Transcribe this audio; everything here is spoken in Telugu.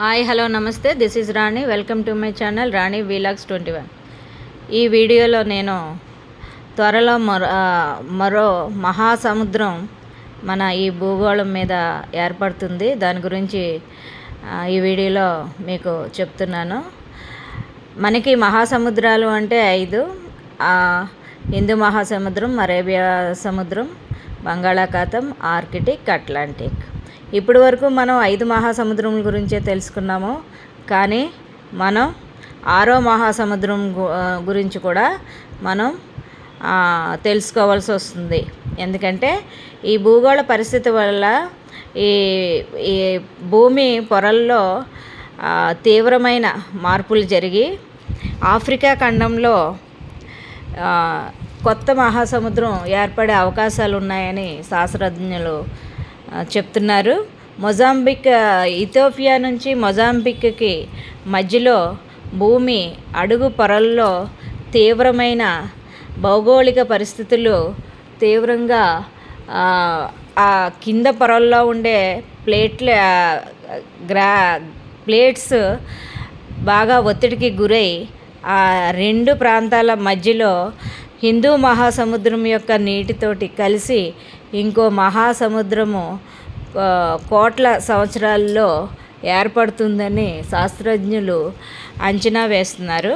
హాయ్ హలో నమస్తే. This is Rani welcome to my channel Rani vlogs twenty one ఈ వీడియోలో నేను త్వరలో మరో మరో మహాసముద్రం మన ఈ భూగోళం మీద ఏర్పడుతుంది. దాని గురించి ఈ వీడియోలో మీకు చెప్తున్నాను. మనకి మహాసముద్రాలు అంటే ఐదు. హిందూ మహాసముద్రం అరేబియా సముద్రం బంగాళాఖాతం ఆర్కిటిక్ అట్లాంటిక్. ఇప్పటి వరకు మనం ఐదు మహాసముద్రముల గురించే తెలుసుకున్నాము. కానీ మనం ఆరో మహాసముద్రం గు- గురించి కూడా మనం తెలుసుకోవాల్సి వస్తుంది. ఎందుకంటే ఈ భూగోళ పరిస్థితి వల్ల ఈ ఈ భూమి పొరల్లో తీవ్రమైన మార్పులు జరిగి ఆఫ్రికా ఖండంలో కొత్త మహాసముద్రం ఏర్పడే అవకాశాలు ఉన్నాయని శాస్త్రజ్ఞులు చెప్తున్నారు. మొజాంబిక్ ఇథోపియా నుంచి మొజాంబిక్కి మధ్యలో భూమి అడుగు పొరల్లో తీవ్రమైన భౌగోళిక పరిస్థితులు తీవ్రంగా ఆ, కింద పొరల్లో ఉండే ప్లేట్ల గ్రా ప్లేట్స్ బాగా ఒత్తిడికి గురై ఆ రెండు ప్రాంతాల మధ్యలో హిందూ మహాసముద్రం యొక్క నీటితోటి కలిసి ఇంకో మహాసముద్రము కోట్ల సంవత్సరాల్లో ఏర్పడుతుందని శాస్త్రజ్ఞులు అంచనా వేస్తున్నారు.